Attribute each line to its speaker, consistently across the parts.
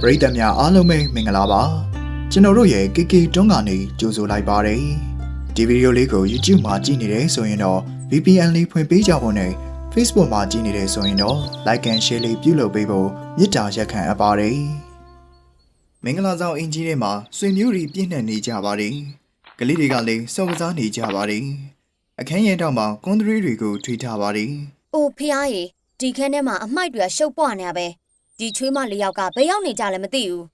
Speaker 1: ပရိသတ်များအားလုံးပဲမင်္ဂလာပါကျွန်တော်တို့ရဲ့ KK တွန်းကနေကြိုဆိုလိုက်ပါတယ်ဒီဗီဒီယိုလေးကို YouTube မှာကြည့်နေတယ်ဆိုရင်တော့ VPN လေးဖွင့်ပေးကြဖို့နဲ့ Facebook မှာကြည့်နေတယ်ဆိုရင်တော့ Like and Share လေးပြုလုပ်ပေးဖို့မေတ္တာရက်ခံအပ်ပါတယ်မင်္ဂလာဆောင်အင်ကြီးထဲမှာဆွေမျိုးတွေပြည့်နှံ့နေကြပါတယ်ကလေးတွေကလည်းစောကစားနေကြပါတယ်အခန်းရဲတောင်မှာကွန်ထရီတွေကိုထွေးထားပါတယ်။
Speaker 2: အိုဖះရေဒီခန်းထဲမှာအမိုက်တွေကရှုပ်ပွားနေရပဲ။ ဒီချွေးမလေးယောက်ကဘယ်ရောက်နေကြလဲမသိဘူး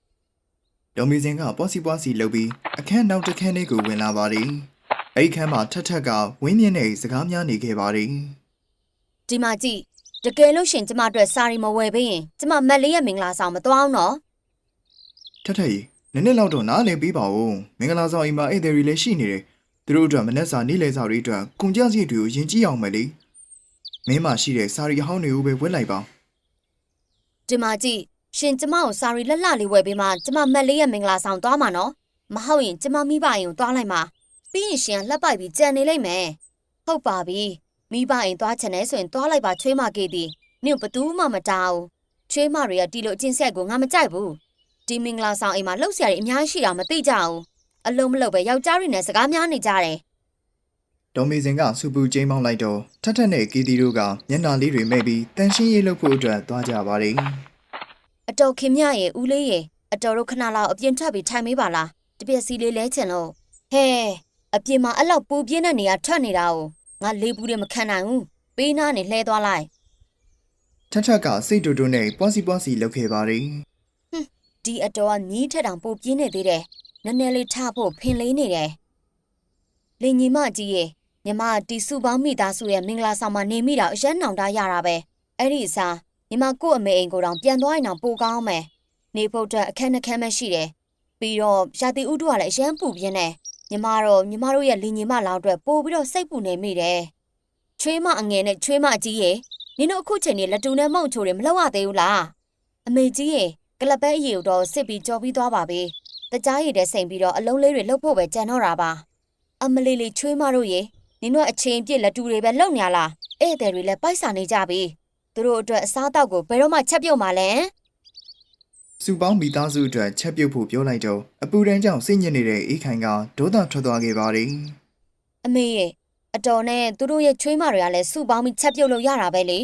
Speaker 1: ဒေါ်မီစင်ကပွားစီပွားစီလှုပ်ပြီးအခန်းနောက်တစ်ခန်းလေးကိုဝင်လာပါတယ်။အဲ့ဒီခန်းမှာထက်ထက်ကဝင်းမြင့်နဲ့စကားများနေခဲ့ပါတယ်။
Speaker 2: ဒီမှာကြည့်တကယ်လို့ရှင်ကျမအတွက်စာရီမဝယ်ပေးရင်ကျမမက်လေးရဲ့မင်္ဂလာဆောင်မသွားအောင်နော်။
Speaker 1: ထက်ထက်ကြီးနည်းနည်းလောက်တော့နားလည်ပေးပါဦး။မင်္ဂလာဆောင်အိမ်မှာဧည့်သည်တွေလည်းရှိနေတယ်။သူတို့အတွက်မနက်စာနေ့လည်စာတွေအတွက်ကုန်ကြစည်တွေကိုယဉ်ကြည့်အောင်မယ်လေ။မင်းမရှိတဲ့စာရီအဟောင်းတွေကိုပဲဝတ်လိုက်ပါ။
Speaker 2: ဒီမှာကြည့်ရှင်ကျမကိုစာရီလက်လှလေးဝယ်ပေးမှကျမမက်လေးရဲ့မင်္ဂလာဆောင်သွားမှာနော်။မဟုတ်ရင်ကျမမိဘအိမ်ကိုသွားလိုက်မှာ။ပြီးရင်ရှင်လှက်ပိုက်ပြီးကြံနေလိမ့်မယ်။ဟုတ်ပါပြီ။မိဘအိမ်သွားချင်တယ်ဆိုရင်သွားလိုက်ပါချွေးမကေတီ။နင့်ဘသူမှမတားဘူး။ချွေးမတွေကဒီလိုအချင်းဆက်ကိုငါမကြိုက်ဘူး။ဒီမင်္ဂလာဆောင်အိမ်မှာလှုပ်ရှားတွေအများကြီးရှိတာမသိကြဘူး။အလုံးမလုံးပဲယောက်ျားတွေနဲ့စကားများနေကြတယ်။
Speaker 1: ဒေါ်မီစင်ကစူပူကျင်းမောင်းလိုက်တော့ထက်ထက်နဲ့ကီတီတို့ကမျက်နှာလေးတွေမဲ့ပြီးတန်ရှင်းရေးလုပ်ဖို့အတွက်သွားကြပါတယ်။
Speaker 2: အတော်ခင်မြရဲ့ဦးလေးရဲ့အတော်တို့ခဏလောက်အပြင်ထွက်ပြီးထိုင်မေးပါလားတပြက်စီလေးလဲချင်လို့ဟဲအပြင်မှာအဲ့လောက်ပူပြင်းတဲ့နေရာထွက်နေတာကိုငါလေးပူးတွေမခံနိုင်ဘူးပေးနာနေလှဲသွားလိုက်
Speaker 1: ထက်ထက်ကစိတ်တူတူနဲ့ပွားစီပွားစီလုပ်ခဲ့ပါတယ်
Speaker 2: ဒီအတော်ကညီးထက်တောင်ပူပြင်းနေသေးတယ်နည်းနည်းလေးထဖို့ဖင်လေးနေတယ်လင်ညီမကြီးရဲ့ညီမတီစုပေါင်းမိသားစုရဲ့မင်္ဂလာဆောင်မှာနေမိတာအရန်နောင်တရတာပဲအဲ့ဒီအစား ညီမကို့အမေအိမ်ကိုတောင်ပြန်သွားရင်တောင်ပိုကောင်းမယ်နေဖို့အတွက်အခက်နှခမ်းမရှိတယ်ပြီးတော့ရာသီဥတုကလည်းအရန်ပူပြင်းတယ်ညီမတော့ညီမတို့ရဲ့လင်ညီမလောက်အတွက်ပို့ပြီးတော့စိတ်ပူနေမိတယ်ချွေးမအငယ်နဲ့ချွေးမအကြီးရဲ့နင်တို့အခုချိန်နေလက်တူနဲ့မုံချိုတွေမလောက်ရသေးဘူးလားအမေကြီးရဲ့ကလပ်ပဲအရီကိုတော့စစ်ပြီးကြော်ပြီးသွားပါပြီတကြားရည်တဲ့စိန်ပြီးတော့အလုံးလေးတွေလှုပ်ဖို့ပဲကြံတော့တာပါအမလီလီချွေးမတို့ရေနင်တို့အချင်းပြည့်လက်တူတွေပဲလုံညာလားဧည့်သည်တွေလည်းပိုက်ဆာနေကြပြီ သူတို့အတွက်အစားအသောက်ကိုဘယ်တော့မှချက်ပြုတ်မှလဲ။
Speaker 1: စုပေါင်းမိသားစုအတွက်ချက်ပြုတ်ဖို့ပြောလိုက်တော့အပူတန်းကြောင့်စိတ်ညစ်နေတဲ့အေးခိုင်ကဒေါသထွက်သွားခဲ့ပါတယ်
Speaker 2: အမေရဲ့အတော်နဲ့သူတို့ရဲ့ချွေးမတွေကလည်းစုပေါင်းပြီးချက်ပြုတ်လို့ရတာပဲလေ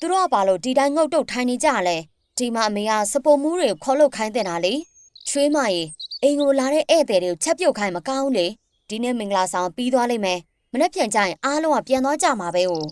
Speaker 2: သူတို့ကဘာလို့ဒီတိုင်းငုတ်တုတ်ထိုင်နေကြလဲဒီမှာအမေကစပုံမူးတွေကိုခေါ်လို့ခိုင်းတင်တာလေချွေးမရေအိမ်ကိုလာတဲ့ဧည့်သည်တွေကိုချက်ပြုတ်ခိုင်းမကောင်းလေဒီနေ့မင်္ဂလာဆောင်ပြီးသွားလိမ့်မယ်မနေ့ပြန်ကြရင်အားလုံးကပြန်သွားကြမှာပဲဟို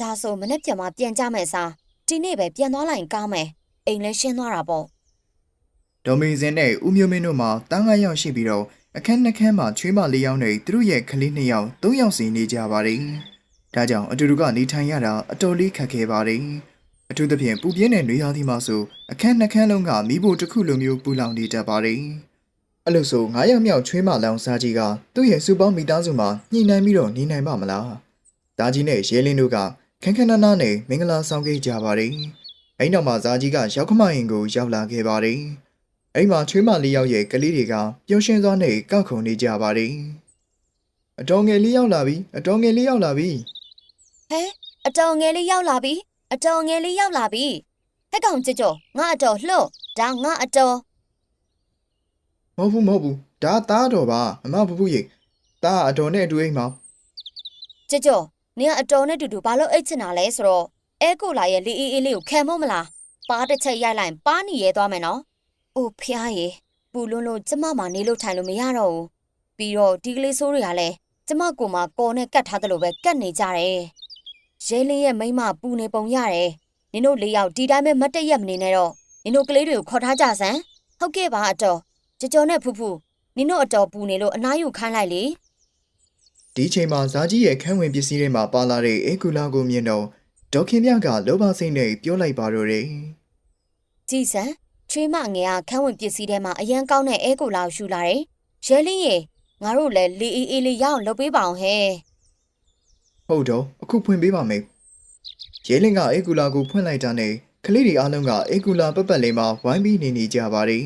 Speaker 2: ဒါဆိုမနေ့ပြန်မှပြန်ကြမယ်စားဒီနေ့ပဲပြန်သွားလိုက်ရင်ကောင်းမယ်အိမ်လည်းရှင်းသွားတာပေါ့။
Speaker 1: ဒေါ်မီစင်နဲ့ဦးမျိုးမင်းတို့မှတန်းငါးယောက်ရှိပြီးတော့အခန်းနှစ်ခန်းမှာချွေးမလေးယောက်နဲ့သူတို့ရဲ့ကလေးနှစ်ယောက်သုံးယောက်စီနေကြပါတယ်။ဒါကြောင့်အတူတူကနေထိုင်ရတာအတော်လေးခက်ခဲပါတယ်။အထူးသဖြင့်ပူပြင်းတဲ့နေရာဒီမှာဆိုအခန်းနှစ်ခန်းလုံးကမိဖို့တစ်ခုလိုမျိုးပူလောင်နေတတ်ပါတယ်။အဲ့လိုဆို9ယောက်မြောက်ချွေးမလောင်စားကြီးကသူ့ရဲ့စူပေါင်းမိသားစုမှာညှိနှိုင်းပြီးတော့နေနိုင်ပါမလား။ဒါကြီးနဲ့ရဲလင်းတို့က ခန်းခန်းနားနားနဲ့မင်္ဂလာဆောင်ခဲ့ကြပါတယ်။အဲ့နောက်မှာဇာကြီးကရောက်ခမရင်ကိုရောက်လာခဲ့ပါတယ်။အဲ့မှာချွေးမလေးယောက်ရဲ့ကလေးတွေကပျော်ရွှင်စွာနဲ့ကောက်ခုန်နေကြပါတယ်။အတော်ငယ်လေးရောက်လာပြီအတော်ငယ်လေးရောက်လာပြီ
Speaker 2: ဟဲအတော်ငယ်လေးရောက်လာပြီအတော်ငယ်လေးရောက်လာပြီဟဲ့ကောင်ကြကြောငါအတော်လှုပ်ဒါငါအတော်
Speaker 1: မဟုတ်ဘူးမဟုတ်ဘူးဒါသားတော်ပါအမဖဖူးရိတ်သားအတော်နဲ့အတူအိမ်မှာ
Speaker 2: ကြကြော နင်ကအတော်နဲ့တူတူဘာလို့အိတ်ချင်တာလဲဆိုတော့အဲကိုလာရဲ့လေးအေးအေးလေးကိုခံမို့မလားပါတစ်ချက်ရိုက်လိုက်ရင်ပါနီရဲသွားမယ်နော်အိုဖျားရေပူလွန်းလို့ကျမမနေလို့ထိုင်လို့မရတော့ဘူးပြီးတော့ဒီကလေးဆိုးတွေကလည်းကျမကိုမကော်နဲ့ကတ်ထားတယ်လို့ပဲကတ်နေကြတယ်ရဲလင်းရဲ့မိန်းမပူနေပုံရတယ်နင်တို့လေးယောက်ဒီတိုင်းပဲမတ်တရက်မနေနဲ့တော့နင်တို့ကလေးတွေကိုခေါ်ထားကြစမ်းဟုတ်ကဲ့ပါအတော်ကြကြောနဲ့ဖူးဖူးနင်တို့အတော်ပူနေလို့အနားယူခိုင်းလိုက်လေ
Speaker 1: ဒီချိန်မှာဇာကြီးရဲ့ခန်းဝင်ပစ္စည်းတွေမှာပါလာတဲ့အေကူလာကိုမြင်တော့ဒေါက်ခင်မြကလောဘစိတ်နဲ့ပြောလိုက်ပါတော့တယ်
Speaker 2: ကြည်စံချွေးမငယ်ကခန်းဝင်ပစ္စည်းထဲမှာအရန်ကောင်းတဲ့အဲကိုလာကိုရှူလာတယ်ရဲလင်းရေငါတို့လည်းလေးအေးအေးလေးရအောင်လုပ်ပေးပါအောင်ဟဲ့
Speaker 1: ဟုတ်တော့အခုဖွင့်ပေးပါမယ်ရဲလင်းကအေကူလာကိုဖွင့်လိုက်တာနဲ့ကလေးတွေအားလုံးကအေကူလာပတ်ပတ်လေးမှာဝိုင်းပြီးနေနေကြပါတယ်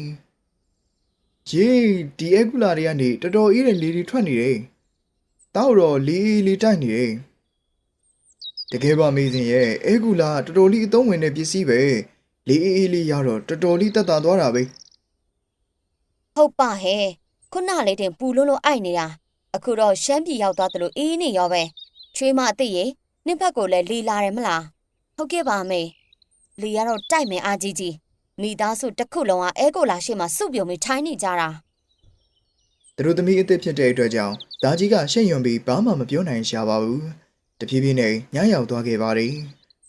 Speaker 1: ယေးဒီအေကူလာတွေကနေတော်တော်အေးတဲ့လေတွေထွက်နေတယ် တောက်တော့လေလေတိုက်နေတယ်တကယ်ပါမေးစင်ရဲ့အေကူလာတော်တော်လေးအသုံးဝင်တဲ့ပစ္စည်းပဲလေးအေးအေးလေးရတော့တော်တော်လေးတက်တာသွားတာပဲ
Speaker 2: ဟုတ်ပါဟဲ့ခုနလေးတင်ပူလို့လို့အိုက်နေတာအခုတော့ရှမ်းပြည်ရောက်သွားသလိုအေးနေရောပဲချွေးမအစ်စ်ရေနှစ်ဖက်ကိုလည်းလီလာတယ်မလားဟုတ်ကဲ့ပါမေလီကတော့တိုက်မယ်အာကြီးကြီးမိသားစုတစ်ခုလုံးကအဲကိုလာရှိမှစုပြုံပြီးထိုင်းနေကြတာ
Speaker 1: သူတို့သမီးအစ်စ်ဖြစ်တဲ့အတွက်ကြောင့်ဒါကြီးကရှင့်ယွန်ပြီးဘာမှမပြောနိုင်ရှာပါဘူးတဖြည်းဖြည်းနဲ့ညရောက်သွားခဲ့ပါတယ်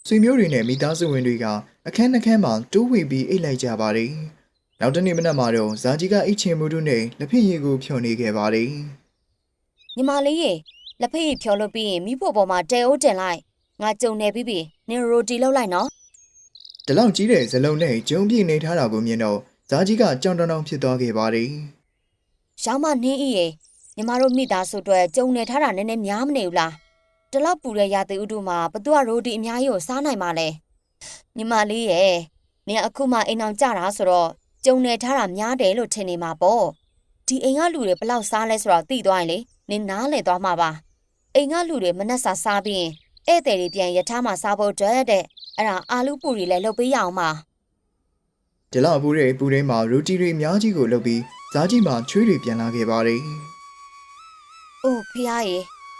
Speaker 1: ဆွေမျိုးတွေနဲ့မိသားစုဝင်တွေကအခန်းနှခန်းမှာတိုးဝေပြီးအိတ်လိုက်ကြပါတယ်နောက်တနေ့မနက်မှာတော့ဇာကြီးကအိတ်ချင်မှုတို့နဲ့လက်ဖက်ရည်ကိုဖြော်နေခဲ့ပါတယ်
Speaker 2: ညီမလေးရေလက်ဖက်ရည်ဖြော်လို့ပြီးရင်မိဖို့ပေါ်မှာတဲအိုးတင်လိုက်ငါကြုံနေပြီပြီနင်ရိုတီလောက်လိုက်နော်
Speaker 1: ဒီလောက်ကြီးတဲ့ဇလုံးနဲ့ဂျုံပြည့်နေထားတာကိုမြင်တော့ဇာကြီးကကြောင်တောင်တောင်ဖြစ်သွားခဲ့ပါတယ်
Speaker 2: ရောင်းမနှင်းဤရေညီမတို့မိသားစုအတွက်ကြုံနေထားတာနည်းနည်းများမနေဘူးလားတလောက်ပူတဲ့ရာသီဥတုမှာဘသူကရိုတီအများကြီးကိုစားနိုင်ပါလဲညီမလေးရေနင်အခုမှအိမ်အောင်ကြတာဆိုတော့ကြုံနေထားတာများတယ်လို့ထင်နေမှာပေါ့ဒီအိမ်ကလူတွေဘယ်လောက်စားလဲဆိုတော့သိသွားရင်လေနင်နားလည်သွားမှာပါအိမ်ကလူတွေမနှက်စာစားပြီးရင်ဧည့်သည်တွေပြန်ရထားမှာစားဖို့အတွက်တဲ့အဲ့ဒါအာလူပူတွေလည်းလုပ်ပေးရအောင်ပါ
Speaker 1: ဒီလောက်ပူတဲ့ပူထဲမှာရူတီတွေအများကြီးကိုလုပ်ပြီးဇာကြီးမှာချွေးတွေပြန်လာခဲ့ပါတယ်။
Speaker 2: အိုးဖះရေ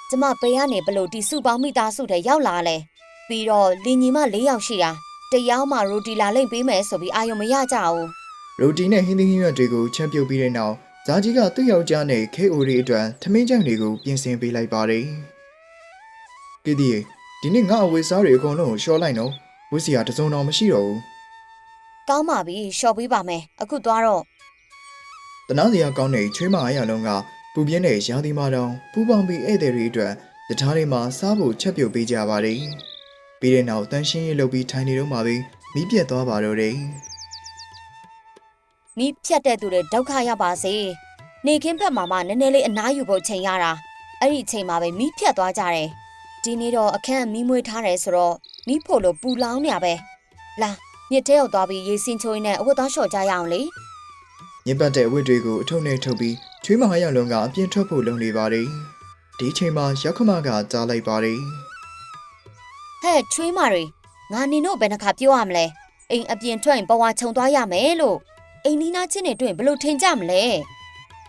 Speaker 2: ကျမပေကနေဘလို့ဒီစုပေါင်းမိသားစုတွေရောက်လာလဲ။ပြီးတော့လင်ညီမ၄ယောက်ရှိတာတယောက်မှရိုတီလာလိမ့်ပေးမယ်ဆိုပြီးအာယုံမရကြဘူး
Speaker 1: ရူတီနဲ့ဟင်းသီးဟင်းရွက်တွေကိုချက်ပြုတ်ပြီးတဲ့နောက်ဇာကြီးကသူ့ယောက်ျားနဲ့ခေအိုရီအတွက်ထမင်းကြံတွေကိုပြင်ဆင်ပေးလိုက်ပါတယ်။ကီဒီရေဒီနေ့ငါအဝေးစားတွေအကုန်လုံးကိုရှော့လိုက်နော်ဝစ်စီယာတစ်စုံတော်မရှိတော့ဘူး။
Speaker 2: ကောင်းပါပြီရှော့ပေးပါမယ်။အခုသွားတော့။
Speaker 1: တနာစရာကောင်းတဲ့ချွေးမအားရလုံးကပူပြင်းတဲ့ရာသီမာတောင်ပူပေါင်းပြီးဧည့်သည်တွေအတွက်တထားတွေမှာစားဖို့ချက်ပြုတ်ပေးကြပါတယ်။ပြီးတဲ့နောက်တန်ရှင်းရေးလုပ်ပြီးထိုင်နေတော့မှပဲမီးပြတ်သွားပါတော့တယ်။
Speaker 2: မိဖြတ်တဲ့သူတွေဒုက္ခရပါစေ။နေခင်းဖက်မှာမှနည်းနည်းလေးအနားယူဖို့ချိန်ရတာ။အဲ့ဒီအချိန်မှာပဲမိဖြတ်သွားကြတယ်။ဒီနေ့တော့အခန်းမီးမွေးထားတယ်ဆိုတော့မိဖို့လို့ပူလောင်းနေရပဲ။လာ မြစ်ထဲရောက်သွားပြီးရေစင်ချိုးရင်းနဲ့အဝတ်သားလျှော့ကြရအောင်လေ
Speaker 1: ညစ်ပတ်တဲ့အဝတ်တွေကိုအထုပ်နဲ့ထုတ်ပြီးချွေးမဟာရလုံးကအပြင်ထွက်ဖို့လုပ်နေပါတယ်။ဒီအချိန်မှာရောက်ခမကကြားလိုက်ပါတယ်
Speaker 2: ဟဲ့ချွေးမတွေငါနင်တို့ဘယ်နှခါပြောရမလဲအိမ်အပြင်ထွက်ရင်ဘဝခြုံသွားရမယ်လို့အိမ်နီးနားချင်းတွေတွေ့ရင်ဘယ်လို့ထင်ကြမလဲ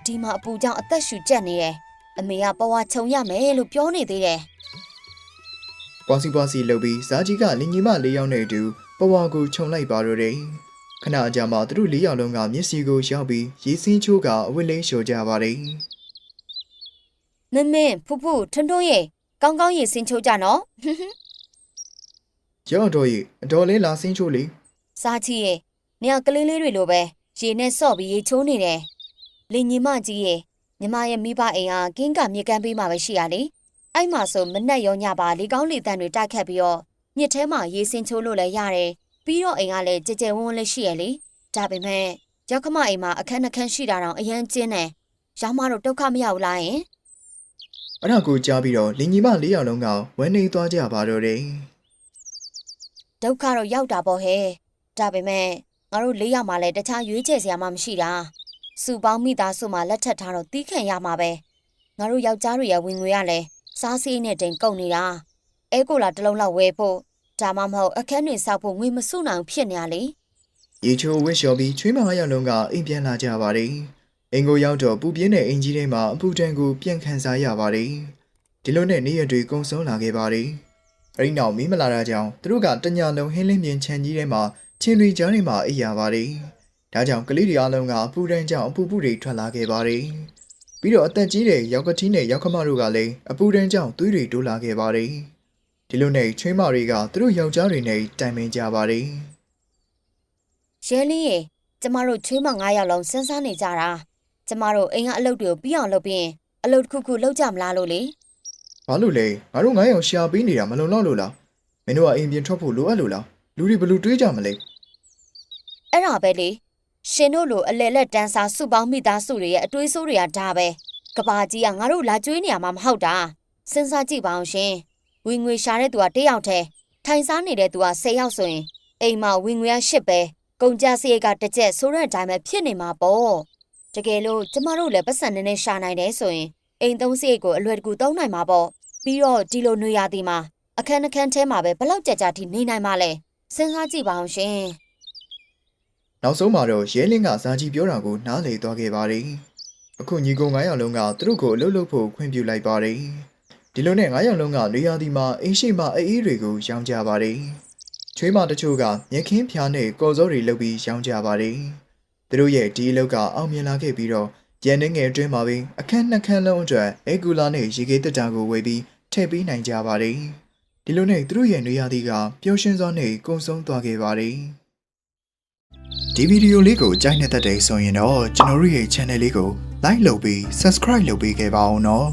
Speaker 2: ဒီမှာအပူကြောင့်အသက်ရှူကျက်နေတယ်အမေကဘဝခြုံရမယ်လို့ပြောနေသေးတယ်။
Speaker 1: ပွားစီပွားစီလုပ်ပြီးဇာကြီးကလင်ကြီးမလေးယောက်နဲ့အတူ ပဝါကိုခြုံလိုက်ပါတော့တယ်။ခဏအကြာမှသူတို့လေးယောက်လုံးကမျက်စိကိုရောက်ပြီးရေစင်းချိုးကအဝတ်လေးလျှော်ကြပါတယ်
Speaker 2: မင်းမင်းဖူဖူထွန်းထွန်းရေကောင်းကောင်းရေစင်ချိုးကြနော်။
Speaker 1: ရောက်တော့ရေအတော်လေးလာစင်းချိုးလေ
Speaker 2: စားချီရေနေရာကလေးလေးတွေလိုပဲရေနဲ့ဆော့ပြီးရေချိုးနေတယ်လင်ညီမကြီးရေညီမရဲ့မိဘအိမ်ဟာကင်းကမြေကမ်းပေးမှာပဲရှိရလေအဲ့မှာဆိုမနဲ့ရောညပါလေကောင်းလေတန်တွေတိုက်ခတ်ပြီးတော့ ညစ်ထဲမှာရေစင်ချိုးလို့လည်းရတယ်ပြီးတော့အိမ်ကလည်းကြဲကြဲဝန်းဝန်းလေးရှိရလေဒါပေမဲ့ရောက်ခမအိမ်မှာအခန်းနှခန်းရှိတာတော့အရန်ကျင်းတယ်ရောင်းမတော့ဒုက္ခမရောက်လားယင်။
Speaker 1: အဲ့ဒါကိုကြားပြီးတော့လင်ကြီးမလေးယောက်လုံးကဝမ်းနေသွားကြပါတော့တယ်
Speaker 2: ဒုက္ခတော့ရောက်တာပေါ့ဟဲ့ဒါပေမဲ့ငါတို့လေးယောက်မှလည်းတခြားရွေးချယ်စရာမှမရှိတာစုပေါင်းမိသားစုမှလက်ထပ်ထားတော့တီးခံရမှာပဲငါတို့ယောက်ျားတွေရဲ့ဝင်ငွေရလဲစားစည်းနဲ့တင်ကုန်နေတာ အဲကိုလာတစ်လုံးလောက်ဝယ်ဖို့ဒါမှမဟုတ်အခန်းတွေစောက်ဖို့ငွေမစုနိုင်ဖြစ်နေရလေ။
Speaker 1: ရေချိုးဝစ်လျှော်ပြီးချွေးမဟာရလုံးကအိမ်ပြန်လာကြပါတယ်။အင်ကိုရောက်တော့ပူပြင်းတဲ့အင်ကြီးထဲမှာအပူတန်ကိုပြန်ခံစားရပါတယ်။ဒီလိုနဲ့နေ့ရက်တွေကုံဆုံးလာခဲ့ပါတယ်။အဲဒီနောက်မီးမလာတာကြောင့်သူတို့ကတညာလုံးဟင်းလင်းပြင်ခြံကြီးထဲမှာချင်းတွေကြားထဲမှာအိပ်ရပါတယ်။ဒါကြောင့်ကလေးတွေအလုံးကအပူတန်ကြောင့်အပူပူတွေထွက်လာခဲ့ပါတယ်။ပြီးတော့အသက်ကြီးတဲ့ရောက်ကတိနဲ့ရောက်ခမတို့ကလည်းအပူတန်ကြောင့်သွေးတွေတိုးလာခဲ့ပါတယ်။ ဒီလိုနဲ့ချွေးမတွေကသူတို့ယောက်ျားတွေနဲ့တိုင်ပင်ကြပါတယ်။
Speaker 2: ရဲလင်းရေကျမတို့ချွေးမ9ယောက်လုံးစဉ်းစားနေကြတာကျမတို့အိမ်ကအလုပ်တွေကိုပြီးအောင်လုပ်ပြီးရင်အလုပ်တစ်ခုခုလုပ်ကြမလားလို့လေ
Speaker 1: ဘာလို့လဲငါတို့ငါးယောက်ရှာပေးနေတာမလုံလောက်လို့လားမင်းတို့ကအိမ်ပြင်ထွက်ဖို့လိုအပ်လို့လားလူတွေဘယ်လိုတွေးကြမလဲ
Speaker 2: အဲ့ဒါပဲလေရှင်တို့လိုအလဲလက်တန်းစားစုပေါင်းမိသားစုတွေရဲ့အတွေးဆိုးတွေကဒါပဲကဘာကြီးကငါတို့လာကျွေးနေရမှာမဟုတ်တာစဉ်းစားကြည့်ပါအောင်ရှင် ဝင်ငွေရှာတဲ့သူကတစ်ယောက်တည်းထိုင်စားနေတဲ့သူက10ယောက်ဆိုရင်အိမ်မှာဝင်ငွေက10ပဲကုန်ကြစရိတ်ကတစ်ကျက်ဆိုတဲ့အတိုင်းပဲဖြစ်နေမှာပေါ့တကယ်လို့ကျမတို့လည်းပတ်စံနေနေရှာနိုင်တယ်ဆိုရင်အိမ်သုံးစရိတ်ကိုအလွယ်တကူသုံးနိုင်မှာပေါ့ပြီးတော့ဒီလိုနေရာဒီမှာအခန်းအခန်းထဲမှာပဲဘလောက်ကြကြထိနေနိုင်မှာလဲစဉ်းစားကြည့်ပါအောင်ရှင်
Speaker 1: နောက်ဆုံးမှာတော့ရဲလင်းကဇာကြီးပြောတာကိုနားလည်သွားခဲ့ပါတယ်အခုညီကို9ယောက်လုံးကသူတို့ကိုအလုပ်လုပ်ဖို့ခွင့်ပြုလိုက်ပါတယ် ဒီလိုနဲ့9ယောက်လုံးကနေရာဒီမှာအင်းရှိမအေးအေးတွေကိုရောင်းကြပါတယ်ချွေးမတချို့ကမြက်ခင်းဖျားနဲ့ကော်စောတွေလုပ်ပြီးရောင်းကြပါတယ်သူတို့ရဲ့ဒီအလုပ်ကအောင်မြင်လာခဲ့ပြီးတော့ရန်နေငယ်အတွင်းမှာပင်အခန်းနှစ်ခန်းလုံးအတွက်အေကူလာနဲ့ရေကေတက်တာကိုဝယ်ပြီးထည့်ပေးနိုင်ကြပါတယ်ဒီလိုနဲ့သူတို့ရဲ့နေရာဒီကပျော်ရွှင်စွာနဲ့ကုံဆုံးသွားခဲ့ပါတယ်ဒီဗီဒီယိုလေးကိုကြိုက်နေတဲ့တဲ့ဆိုရင်တော့ကျွန်တော်တို့ရဲ့ channel လေးကို like လုပ်ပြီး subscribe လုပ်ပေးခဲ့ပါအောင်နော်